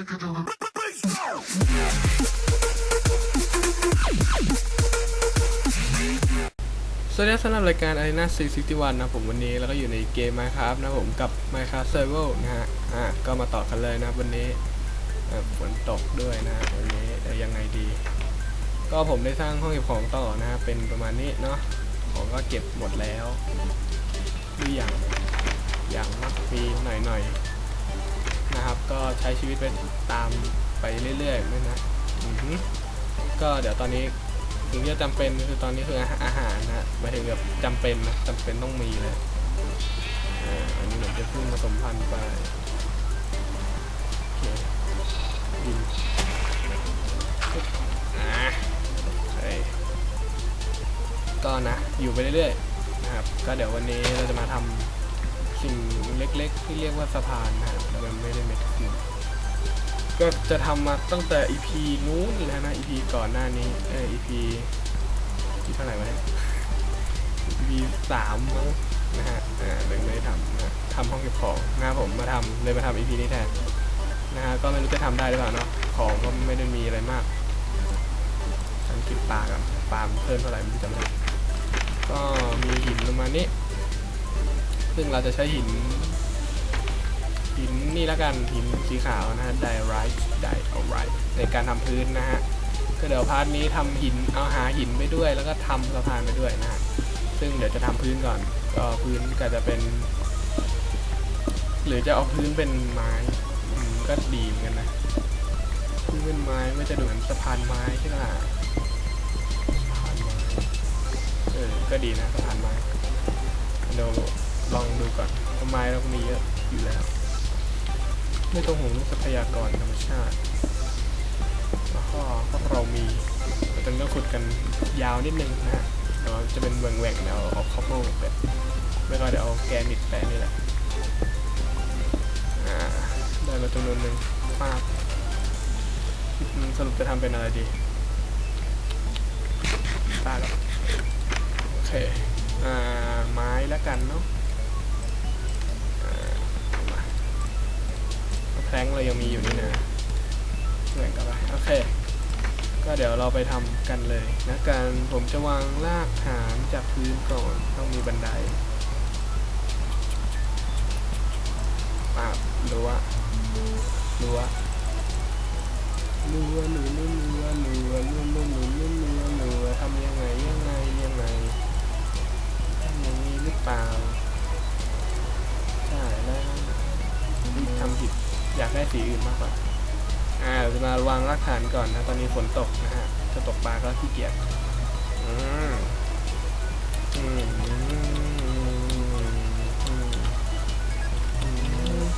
สวัสดีสำหรับรายการ Arena 461นะผมวันนี้แล้วก็อยู่ในเกม Minecraft นะผมกับ Minecraft Survival นะฮะ อะก็มาต่อกันเลยนะวันนี้ฝนตกด้วยนะวันนี้เอ่ยังไงดี ก็ผมได้สร้างห้องเก็บของต่อนะฮะเป็นประมาณนี้เนาะของก็เก็บหมดแล้วหรือยังอยังนะมีหน่อยๆนะครับ ก็ใช้ชีวิตไปตามไปเรื่อยๆไม่นะอือฮึก็เดี๋ยวตอนนี้ถึงจะจำเป็นคือตอนนี้คืออาหารอาหารนะหมายถึงแบบจำเป็นนะจำเป็นต้องมีเลยอ่าอันนี้เหมือนจะเพิ่งผสมพันธุ์ไปโอเคดินปึ๊บอ่าโอเคก็นะอยู่ไปเรื่อยๆนะครับ ก็เดี๋ยววันนี้เราจะมาทำสิ่ง เล็กๆ ที่เรียกว่าสะพานนะครับแต่มันไม่ได้เม็ดขึ้นก็จะทำมาตั้งแต่ EP นู้นแล้วนะ EP ก่อนหน้านี้เออ EP ที่เท่าไหร่วะเนี่ย EP สามมั้งนะฮะอ่าเลยไม่ได้ทำนะทำห้องเก็บของนะผมมาทำเลยมาทำ EP นี้แทนนะฮะก็ไม่รู้จะทำได้หรือเปล่าเนาะของก็ไม่ได้มีอะไรมากฉันกินปลากับปลาเพิ่มเท่าไหร่ไม่รู้จำไม่ได้ก็มีหินประมาณนี้ ซึ่งเราจะใช้หิน หินนี่ละกันหินสีขาวนะฮะ diorite diorite ในการทำพื้นนะฮะก็เดี๋ยวพาร์ทนี้ทำหินเอาหาหินไปด้วย แล้วก็ทำสะพานไปด้วยนะฮะซึ่งเดี๋ยวจะทำพื้นก่อน ก็พื้นก็จะเป็น หรือจะเอาพื้นเป็นไม้มก็ดีเหมือนกันนะพื้นเป็นไม้ไม่จะดูเหมือนสะพานไม้ใช่ไหมล่ะสะพานไม้เออก็ดีนะสะพานไม้เดี๋ยว ลองดูก่อนเพระไม้เราก็มีเยอะอยู่แล้ว ไม่ต้องห่วงเรื่องทรัพยากรธรรมชาติแล้วก็เพราะเรามีแต่ต้องขุดกันยาวนิดนึงนะเดี๋ยวจะเป็นแหว่งๆเดี๋ยวเอาคอปเปอร์แปไม่ก็เดี๋ยวเอาแกนิตแปะนี่แหละได้มาจำนวนหนึ่งมากสรุปจะทำเป็นอะไรดีตากับโอเค อ่า ไม้แล้วกันเนาะ แพลงเรายังมีอยู่นี่นะเหมือนกันไปโอเค ก็เดี๋ยวเราไปทำกันเลยนะการผมจะวางรากฐานจากพื้นก่อนต้องมีบันไดปาบรั้วรั้วรั้วหนูรั้วรั้วรั้วรั้วรั้วรั้วรั้วรั้วรั้วทำยังไงยังไงยังไงทำอย่างนี้หรือเปล่า อยากได้สีอื่นมากกว่าอ่าเราจะมาวางรากฐานก่อนนะตอนนี้ฝนตกนะฮะจะตกปลาก็ขี้เกียจอืมอืม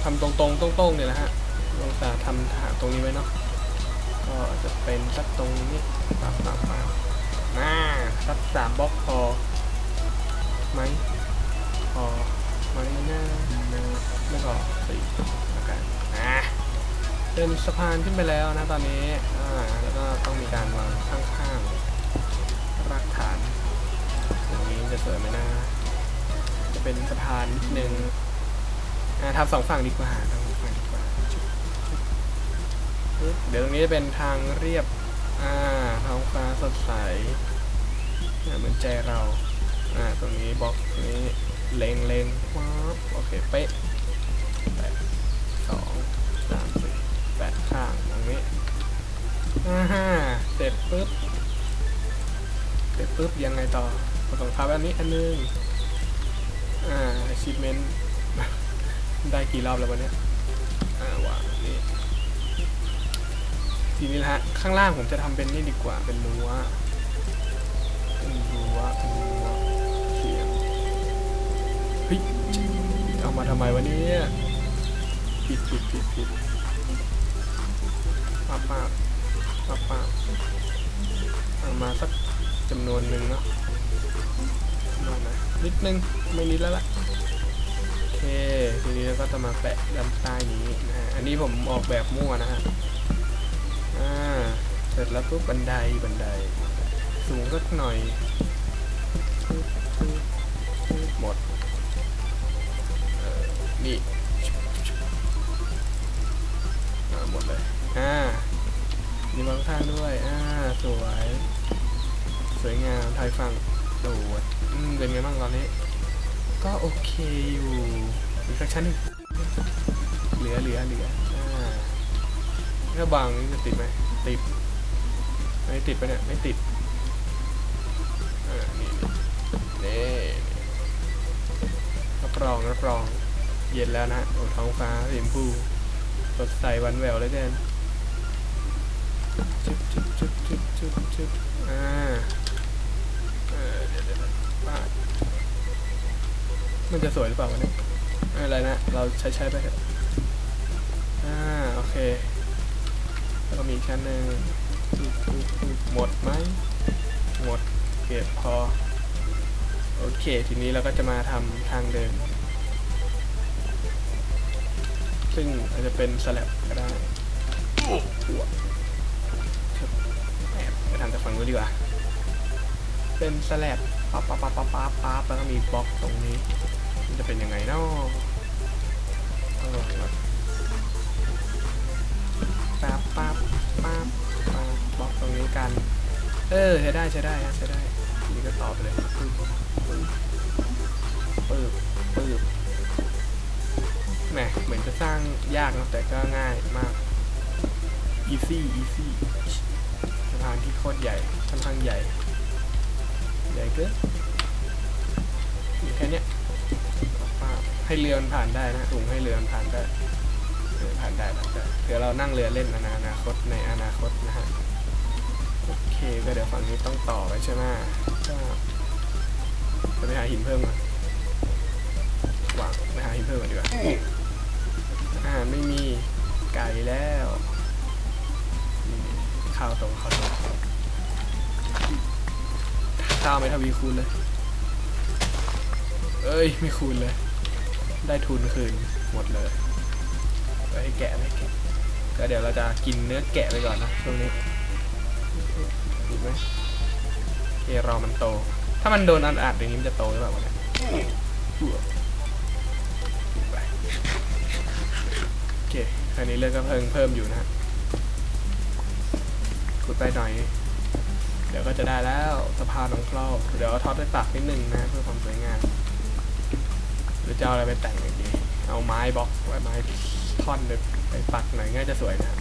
ทำตรงๆตรงๆเนี่ยแหละฮะเราจะทำฐานตรงนี้ไว้เนาะก็จะเป็นสักตรงนี้ปับปับปับน่าสักสามบล็อกพอไหมพอไหมนะไม่พอสี่ล้วกัน อะเป็นสะพานขึ้นไปแล้วนะตอนนี้อ่าแล้วก็ต้องมีการวางข้างๆรากฐานอย่างนี้จะสวยไหมนะ จะเป็นสะพานนิดนึงอ่าทำสองฝั่งดีกว่าทำสองฝั่งดีกว่าเดี๋ยวตรงนี้จะเป็นทางเรียบอ่าท้องฟ้าสดใสเนี่ยเหมือนใจเราอ่าตรงนี้บล็อกนี้เลงเลงว้าโอเคเป๊ะ สามสี่แปดข้างตรงนี้อ่าฮะเสร็จปุ๊บ เสร็จปุ๊บยังไงต่อผสมทับอันนี้อันนึง อ่า achievement ได้กี่รอบแล้ววันนี้อ่าวางอันนี้ ทีนี้นะฮะ ข้างล่างผมจะทำเป็นนี่ดีกว่า เป็นรั้วเป็นรั้วเป็นรั้วเขียงเฮ้ยเอามาทำไมวะเนี่ย ผิดผิดผิดผิดป้าป้าป้าป้าเอามาสักจำนวนหนึ่งเนาะมานะนิดนึง ไม่นิดแล้วล่ะโอเค ทีนี้เราก็จะมาแปะด้านใต้นี้นะฮะ อันนี้ผมออกแบบมั่วนะฮะ อ่า เสร็จแล้วปุ๊บบันไดบันได สูงสักหน่อย หมดเออนี่ หมดเลย อ่า มีบางข้างด้วย อ่า สวย สวยงามไทยฟังโดดอืมเป็นไงบ้างตอนนี้ ก็โอเคอยู่อีกสักชั้นหนึ่งเหลือเหลือเหลืออ่าถ้าบางนี่จะติดไหมติด ไม่ติดไปะเนี่ย ไม่ติดเออนี่นี่นี่รับรองรับรอง เย็นแล้วนะโอ้ท้องฟ้าสีชมพู ดใสหวันแหววเลยเกินชุบชุบชุบชุบชุบชุบอ่าเออเดี๋ยวเดี๋ยวเดี๋ยวป้าดมันจะสวยหรือเปล่าวะเนี่ยไม่เป็นไรนะ เราใช้ใช้ไปเถอะอ่า โอเค แล้วก็มีชั้นหนึ่งหมดไหม หมด เก็บพอ โอเค ทีนี้เราก็จะมาทำทางเดิน ซึ่งอาจจะเป็นสลับก็ได้หัวแอบไปทำจากฝั่งนู้นดีกว่า เป็นสลับปั๊บปั๊บปั๊บปั๊บปั๊บปั๊บแล้วก็มีบล็อกตรงนี้ มันจะเป็นยังไงเนาะเอาลองก่อนปั๊บปั๊บปั๊บปั๊บบล็อกตรงนี้กัน เออใช้ได้ใช้ได้ฮะใช้ได้นี้ก็ตอบไปเลย แหมเหมือนจะสร้างยากนะแต่ก็ง่ายมาก easy easy สะพานที่โคตรใหญ่ค่อนข้างใหญ่ ใหญ่เกินมีแค่เนี้ยให้เรือมันผ่านได้นะถุงให้เรือมันผ่านได้เรือผ่านได้ผ่านได้เดี๋ยวเรานั่งเรือเล่นในอนาคตในอนาคตนะฮะโอเคก็เดี๋ยวฝั่งนี้ต้องต่อไปใช่ไหมก็จะไปหาหินเพิ่มก่อนวางไปหาหินเพิ่มก่อนดีกว่า อาหารไม่มีไก่แล้วข้าวตรงข้าวตรงข้าวไม่ทวีคูณเลย เอ้ย ไม่คูณเลย ได้ทุนคืนหมดเลยไว้ให้แกะไว้ให้แกะก็เดี๋ยวเราจะกินเนื้อแกะไปก่อนนะช่วงนี้ถูกไหมโอเครอมันโต ถ้ามันโดนอัดอัดอย่างนี้มันจะโตหรือเปล่าวะเนี่ย เคอันนี้เลือดก็เพิ่มเพิ่มอยู่นะฮะขุดไปหน่อย เดี๋ยวก็จะได้แล้วสะพานของเราเดี๋ยวท็อตไปปักนิดนึงนะเพื่อความสวยงามหรือจะเอาอะไรไปแต่งอีกดีเอาไม้บล็อกไว้ไม้ท่อนไปไปปักหน่อยง่ายจะสวยนะ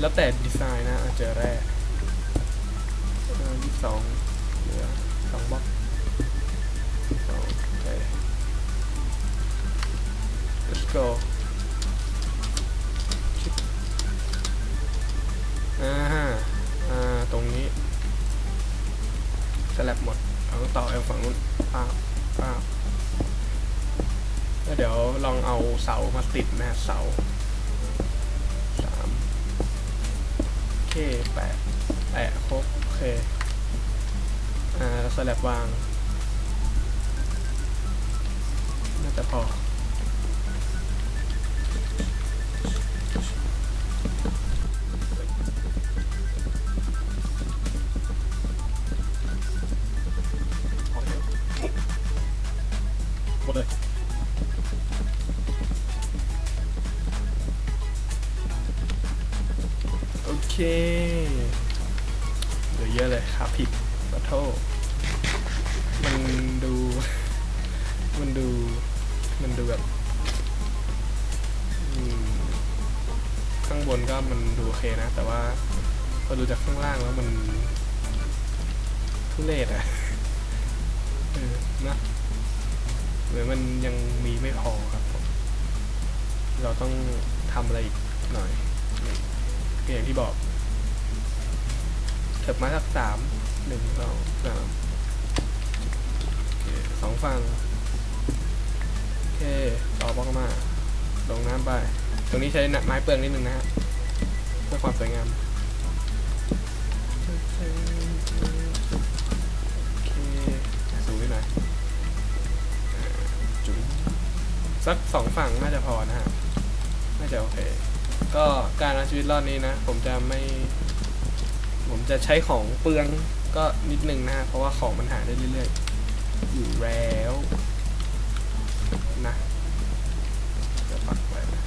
แล้วแต่ดีไซน์นะเเจอแร่ยี่สิบสองเหลือสองบล็อกสองโอเค let's go อ่าอ่าตรงนี้สลับหมดเอาต่อเอาฝั่งนู้นป้าป้าแล้วเดี๋ยวลองเอาเสามาติดนะเสาสามเคแปะแปะครบโอเคอ่าสลับวางน่าจะพอ ลือเยอะเลยครับผิดขอโทษมันดู มันดู มันดูแบบข้างบนก็มันดูโอเคนะ แต่ว่าพอดูจากข้างล่างแล้วมันทุเรศอะเออนะเหมือนมันยังมีไม่พอครับผมเราต้องทำอะไรอีกหน่อยก็อย่างที่บอก เถิบมาสักสามหนึ่งสองสามสองฝั่งโอเคต่อบล็อกมา ลงน้ำไป ตรงนี้ใช้ไม้เปลืองนิดนึงนะฮะเพื่อความสวยงามโอเคสูงนิดหน่อยจุ๊บสักสองฝั่งน่าจะพอนะฮะ น่าจะโอเค ก็การเอาชีวิตรอดนี้นะ ผมจะไม่ ผมจะใช้ของเปลืองก็นิดนึงนะฮะเพราะว่าของมันหาได้เรื่อยๆ อยู่แล้วนะจะปักไว้นะ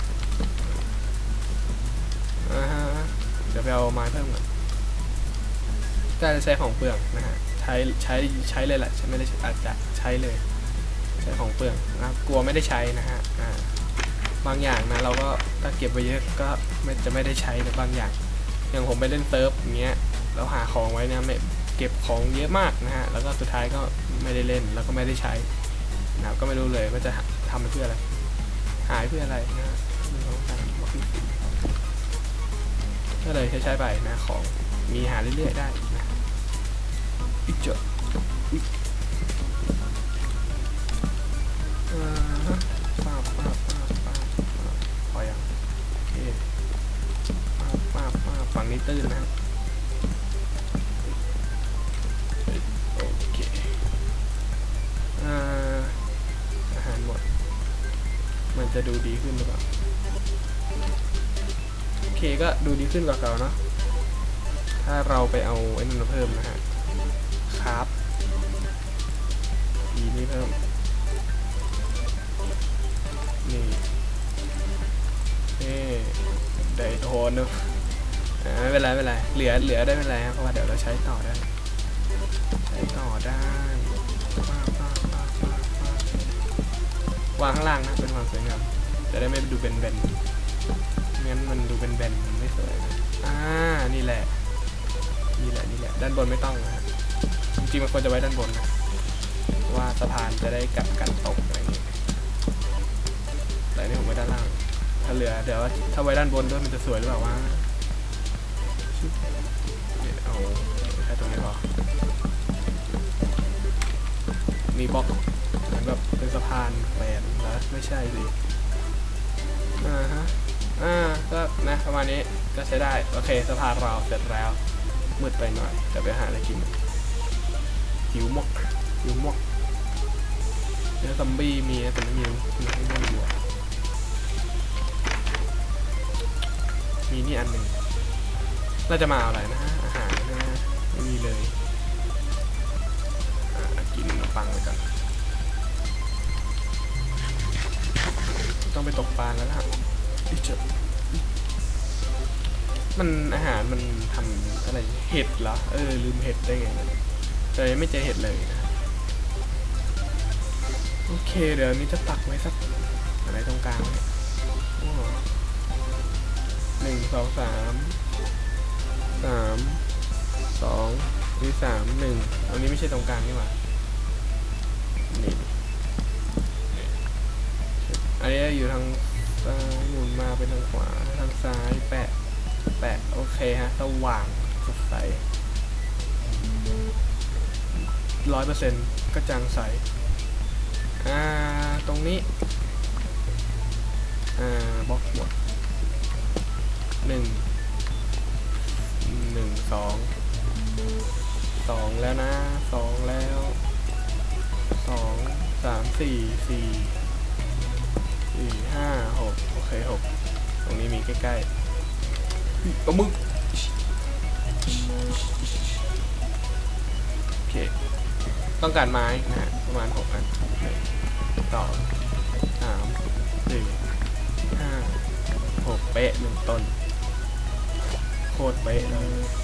ยวไปเอาไม้เพิ่มก่อนก็จะใช้ของเปลืองนะฮะใช้ใช้ใช้เลยแหละใช้ไม่ได้อาจจะใช้เลย ใช้ของเปลืองนะกลัวไม่ได้ใช้นะฮะอ่าบางอย่างนะเราก็ถ้าเก็บไว้เยอะก็จะไม่ได้ใช้ในบางอย่าง อย่างผมไปเล่นเซิร์ฟอย่างเงี้ยเราหาของไว้นะไม่เก็บของเยอะมากนะฮะแล้วก็สุดท้ายก็ไม่ได้เล่นแล้วก็ไม่ได้ใช้นะครับก็ไม่รู้เลยว่าจะทำเพื่ออะไร หายเพื่ออะไรนะฮะหนึ่งสองสามสี่ก็เลยใช้ใช้ไปนะของมีหาเรื่อยๆได้นะอีกจดอุ๊ นี้ตื้นนะฮะโอเคอาอาหารหมด มันจะดูดีขึ้นหรือเปล่าโอเคก็ดูดีขึ้นกว่าเก่าเนาะถ้าเราไปเอาไอ้นั่นมาเพิ่มนะฮะครับอีนี่เพิ่มนี่เอ๊ได้โทนเนอะ ไม่เป็นไรไม่เป็นไรเหลือเหลือได้ไม่เป็นไรเพราะว่าเดี๋ยวเราใช้ต่อได้ใช้ต่อได้ป้าบป้าบป้าบป้าบป้าบวางข้างล่างนะเป็นความสวยงามจะได้ไม่ดูเป็นแบนงั้นมันดูเป็นแบนไม่สวยนะอ่านี่แหละนี่แหละนี่แหละด้านบนไม่ต้องนะฮะจริงๆมันควรจะไว้ด้านบนนะว่าสะพานจะได้กัดกันตกอะไรอย่างเงี้ยแต่นี่ผมไว้ด้านล่างถ้าเหลือเดี๋ยวถ้าไว้ด้านบนด้วยมันจะสวยหรือเปล่าวะ แค่ตรงนี้พอมีบล็อกเหมือนแบบเป็นสะพานแขวนแล้วไม่ใช่สิอ่าฮะอ่าก็นะประมาณนี้ก็ใช้ได้ โอเคสะพานเราเสร็จแล้ว มืดไปหน่อยเดี๋ยวไปหาอะไรกินหิวมกหิวมกเนื้อซอมบี้มีแต่ไม่มีมีให้เล่นอยู่มีนี่อันหนึ่งเราจะมาอะไรนะอาหาร ม่มีเลยอ่ากินขนมปังไปก่อนต้องไปตกปลาแล้วล่ะอิเจอมันอาหารมันทำอะไรเห็ดเหรอ เออ ลืมเห็ดได้ไงเนี่ยแต่ยังไม่เจอเห็ดเลยนะโอเค เดี๋ยวนี้จะตักไว้สักอะไรตรงกลางเนี่ยอ๋อหนึ่งสองสามสาม สองนี่สามหนึ่งอันนี้ไม่ใช่ตรงกลางนี่หว่านี่อันนี้อยู่ทางซ้ายหมุนมาเป็นทางขวาทางซ้ายแปะแปะโอเคฮะสว่างสดใสร้อยเปอร์เซ็นต์กระจ่างใสอ่าตรงนี้อ่าบล็อกหมดหนึ่งหนึ่งสอง สองแล้วนะสองแล้วสองสามสี่สี่สี่ห้าหกโอเคหกตรงนี้มีใกล้ๆปลาหมึกโอเค ต้องการไม้นะ ประมาณหกอันหนึ่อสามสี่ห้าหกเป๊ะหนึ่งต้น โคตรเป๊ะเลย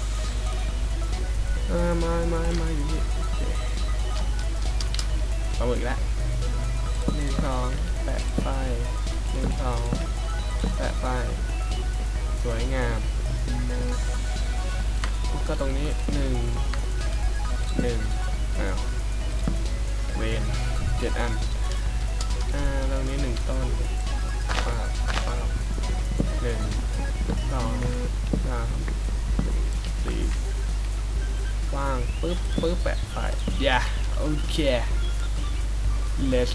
อ่าม้ไม้ไม้อยู่นี่โอเคปลาหมึกละหนึ่งสองแปะไฟหนึ่งสองแปะไฟสวยงามก็ตรงนี้หนึ่งหนึ่งอ้าวเวนเจ็ดอันอ่าตรงนี้หนึ่งต้นป้าป้าหนึ่งสองสามสี่ ว่างปึ๊บปึ๊บแปะไฟอย่าโอเค let's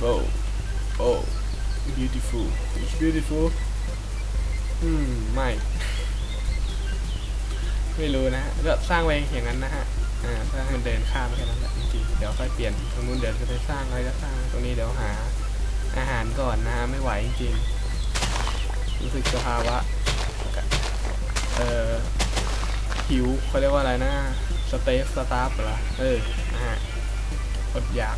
go oh, beautiful. It's beautiful. อืม ไม่ ไม่รู้นะฮะก็สร้างไว้อย่างนั้นนะฮะ อ่าสร้างให้มันเดินข้ามแค่นั้นแหละจริงๆเดี๋ยวค่อยเปลี่ยนตรงนู้นเดี๋ยวจะไปสร้างอะไรก็สร้างตรงนี้เดี๋ยวหา อาหารก่อนนะฮะ ไม่ไหวจริงๆรู้สึกสภาวะ เอ่อ หิวเขาเรียกว่าอะไรนะสเตฟสตาร์เหรอเออนะฮะอดอยาก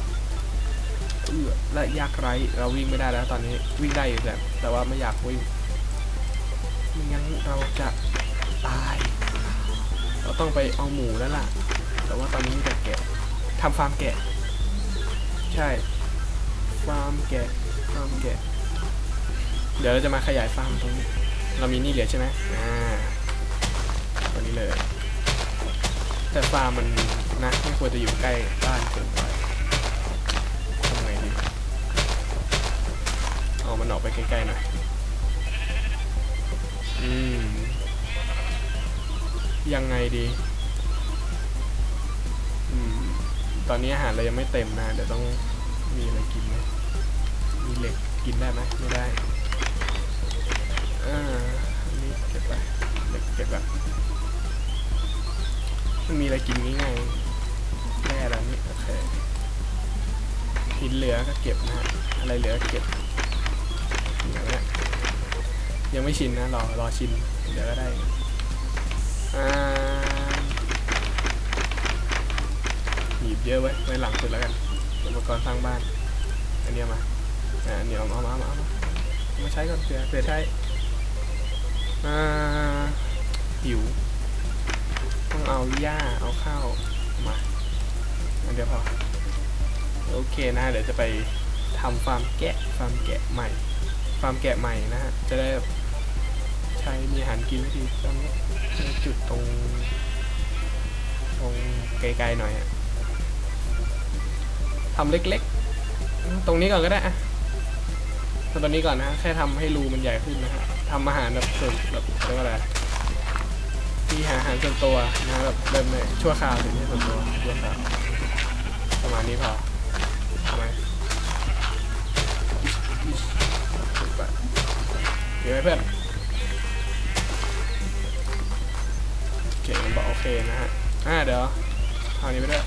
เอือและยากไรเราวิ่งไม่ได้แล้วตอนนี้วิ่งได้อยู่แต่แต่ว่าไม่อยากวิ่งไม่งั้นเราจะตาย เราต้องไปเอาหมูแล้วล่ะ แต่ว่าตอนนี้มีแต่แกะทำฟาร์มแกะ ใช่ฟาร์มแกะฟาร์มแกะ เดี๋ยวเราจะมาขยายฟาร์มตรงนี้ เรามีนี่เหลือใช่ไหมอ่า นี้เลย แต่ฟาร์มมันนะไม่ควรจะอยู่ใกล้บ้านเกินไปทำไงดีเอามันออกไปใกล้ๆหน่อยอืมยังไงดีอืมตอนนี้อาหารเรายังไม่เต็มนะเดี๋ยวต้องมีอะไรกินไหมมีเหล็กกินได้ไหมไม่ได้อ่าอันนี้เก็บไปเหล็กเก็บแบบ มันมีอะไรกินงี้ไงแร่แล้วนี่โอเคหินเหลือก็เก็บนะฮะอะไรเหลือเก็บอย่างเงี้ยยังไม่ชินนะรอรอชินเดี๋ยวก็ได้อ่าหยิบเยอะไว้ไว้หลังสุดแล้วกันอุปกรณ์สร้างบ้านอันนี้มาอ่าอันนี้เอามาเอามาเอามามาเอามาใช้ก่อนเผื่อเผื่อใช้อ่าหิว ต้องเอาหญ้าเอาข้าวมาอันเดียวพอโอเคนะเดี๋ยวจะไปทำฟาร์มแกะฟาร์มแกะใหม่ ฟาร์มแกะใหม่นะฮะจะได้ใช้มีอาหารกินทีตอนนี้จุดตรงตรงไกลๆหน่อยอะทำเล็กๆ ตรงนี้ก่อนก็ได้อะทำตรงนี้ก่อนนะแค่ทำให้รูมันใหญ่ขึ้นนะฮะทำอาหารแบบส่วนแบบเรียกว่าอะไร ที่หาอาหารส่วนตัวนะแบบเริ่มเลยชั่วคราวถึงที่ส่วนตัวชั่วคราวประมาณนี้พอทำไมเดี๋ยวไหมเพื่อนโอเคมันบอกโอเคนะฮะอ่าเดี๋ยวเอาอันนี้ไปด้วย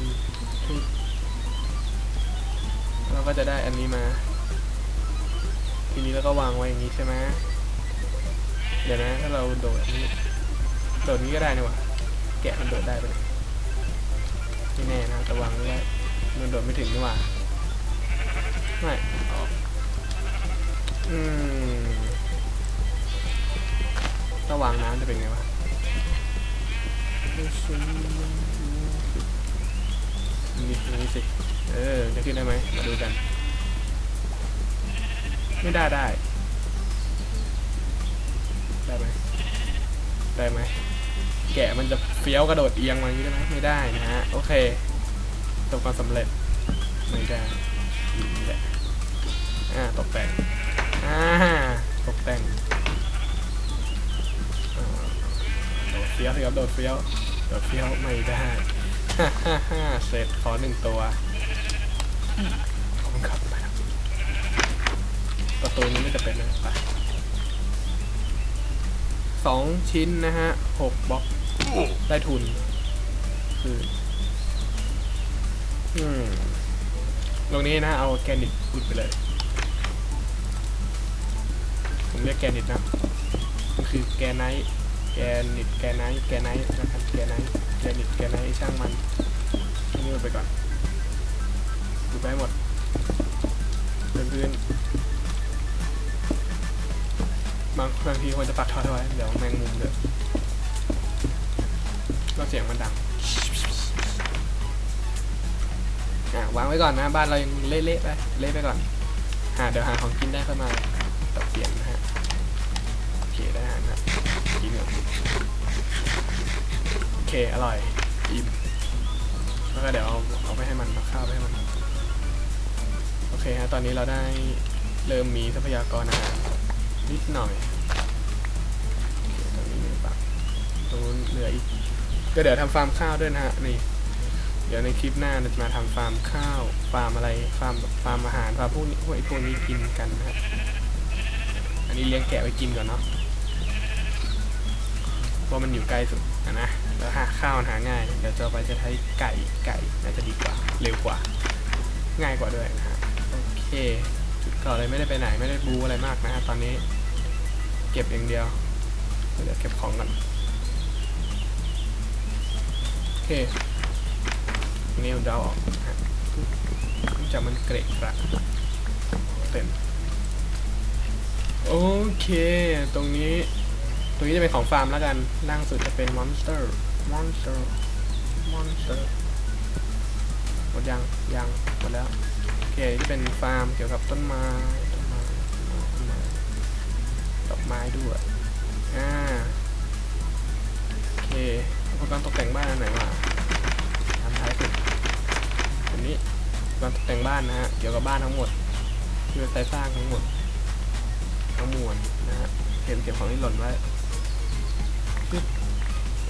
นคือเราก็จะได้อันนี้มา ทีนี้เราก็วางไว้อย่างนี้ใช่ไหมเดี๋ยวนะถ้าเราโดดอันนี้โดดนี้ก็ได้นี่หวะแกะมันโดดได้ไปเลยไม่แน่นะแต่วางไม่ได้มันโดดไม่ถึงนี่หว่าไม่ออกอืมถ้าวางน้ำจะเป็นไงวะ นี่นี่สิ เออ จะขึ้นได้ไหมมาดูกัน ไม่ได้ได้ ได้ไหมได้ไหม แกะมันจะเฟี้ยวกระโดดเอียงมาอย่างนี้ได้ไหมไม่ได้นะฮะ โอเคประสบความสำเร็จ ไม่ได้อีกแหละอ่า ตกแต่ง อ่า ตกแต่งโดดเฟี้ยวสิครับ โดดเฟี้ยว โดดเฟี้ยว ไม่ได้ ฮ่าฮ่าฮ่าเสร็จขอหนึ่งตัวขอบคุณครับไปครับประตูนี้ไม่จะเป็นนะไปสองชิ้นนะฮะหกบล็อกได้ทุน คือ อืมตรงนี้นะ เอาแกนิตอุดไปเลย ผมเรียกแกนิตนะ มันคือแกไนท์แกนิตแกไนท์แกไนท์นะครับแกไนท์ แกนิตแกไนท์ช่างมันนี่มันไปก่อนดูไปหหมดเพื่อนๆบางบางทีควรจะปักทอดเอไว้เดี๋ยวแมงมุมเดือดก็เสียงมันดังอะวางไว้ก่อนนะ บ้านเรายังเละๆไปเละไปก่อนหาเดี๋ยวหาของกินได้ค่อยมาตัดเปลี่ยนนะฮะโอเคได้อาหารนะกินก่อนโอ เค อร่อย อิ่ม แล้วก็เดี๋ยวเอาเอาไปให้มันเอาข้าวไปให้มัน โอเคฮะ ตอนนี้เราได้เริ่มมีทรัพยากรอาหารนิดหน่อยตรงนี้หนึ่งปักตรงนู้นเหลืออีก ก็เดี๋ยวทำฟาร์มข้าวด้วยนะฮะ นี่ เดี๋ยวในคลิปหน้าเราจะมาทำฟาร์มข้าว ฟาร์มอะไร ฟาร์มฟาร์มอาหาร ฟาร์มพวกนี้พวกไอ้พวกนี้กินกันนะฮะ อันนี้เลี้ยงแกะไว้กินก่อนเนาะ เพราะมันอยู่ใกล้สุดอะนะ แล้วหาข้าวหาง่าย เดี๋ยวจะไปจะใช้ไก่ไก่น่าจะดีกว่า เร็วกว่า ง่ายกว่าด้วยนะฮะโอเค จุดเก่อเลยไม่ได้ไปไหนไม่ได้บูอะไรมากนะฮะตอนนี้ เก็บอย่างเดียวเดี๋ยวเก็บของก่อนโอเคนี่เดาออกนะฮะจะมันเกรกกระเป็นโอเค ตรงนี้ ตรงนี้จะเป็นของฟาร์มแล้วกัน ล่างสุดจะเป็นมอนสเตอร์ มอนสเตอร์ มอนสเตอร์ หมดยัง ยัง หมดแล้ว โอเคที่เป็นฟาร์มเกี่ยวกับต้นไม้ ต้นไม้ ต้นไม้ ดอกไม้ด้วย อ่า โอเค อุปกรณ์ตกแต่งบ้านอันไหนวะอันท้ายสุดอันนี้อุปกรณ์ตกแต่งบ้านนะฮะ เกี่ยวกับบ้านทั้งหมดที่เป็นไซสร้างทั้งหมด ทั้งมวลนะฮะเก็บเก็บของที่หล่นไว้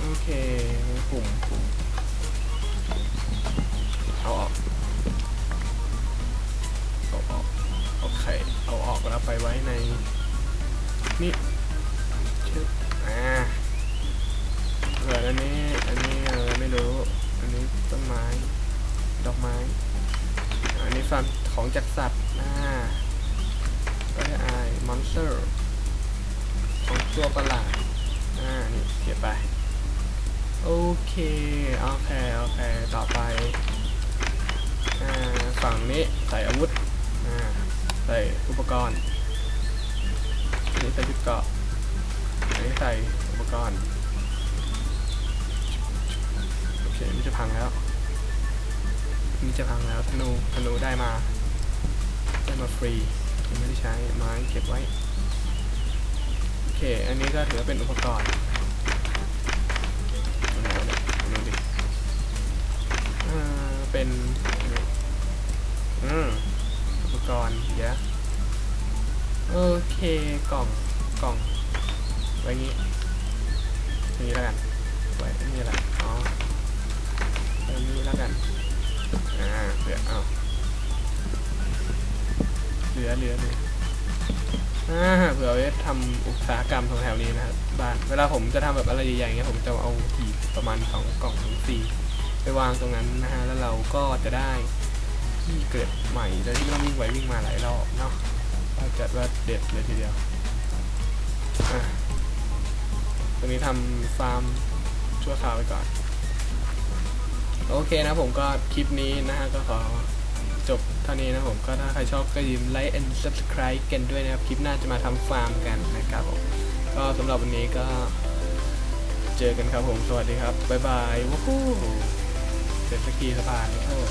โอเคปุ่มปุ่มเอาออก เอาออก โอเค เอาออกแล้วไปไว้ใน นี่ชึบอ่าเหลืออันนี้ อันนี้อะไรไม่รู้ อันนี้ต้นไม้ ดอกไม้ อันนี้ฟาร์มของจากสัตว์อ่าก็ได้อายมอนสเตอร์ ของตัวประหลาด อ่า นี่เก็บไป โอเค โอเค โอเค ต่อไป ฝั่งนี้ใส่อาวุธ ใส่อุปกรณ์อันนี้ใส่ชุดเกาะอันนี้ใส่อุปกรณ์ โอเคนี่จะพังแล้วนี่จะพังแล้วธนูธนูได้มา ได้มาฟรียังไม่ได้ใช้ไม้เก็บไว้ โอเค อันนี้ก็ถือว่าเป็นอุปกรณ์ เป็น อืมอุปกรณ์เดี๋ยวโอเคกล่องกล่องไว้งี้อย่างนี้แล้วกันไว้อันนี้แหละอ๋ออันนี้แล้วกันอ่าเดี๋ยวเอาเหลือเหลือเหลืออ่าเผื่อเอาไว้ทำอุตสาหกรรมตรงแถวนี้นะครับบ้านเวลาผมจะทำแบบอะไรใหญ่ๆอย่างเงี้ยผมจะเอาหีบประมาณสองกล่องถึงสี่ ไปวางตรงนั้นนะฮะแล้วเราก็จะได้ที่เกิดใหม่โดยที่ไม่ต้องวิ่งไปวิ่งมาหลายรอบเนาะถ้าเกิดว่าเด็ดเลยทีเดียวอะตรงนี้ทำฟาร์มชั่วคราวไปก่อน โอเคนะผมก็คลิปนี้นะฮะก็ขอจบเท่านี้นะผมก็ถ้าใครชอบก็อย่าลืมไลค์ and subscribe กันด้วยนะครับ คลิปหน้าจะมาทำฟาร์มกันนะครับผมก็สำหรับวันนี้ก็เจอกันครับผม สวัสดีครับ บ๊ายบาย วู้ฮู้ เจ็ดสกีสะพานโทษ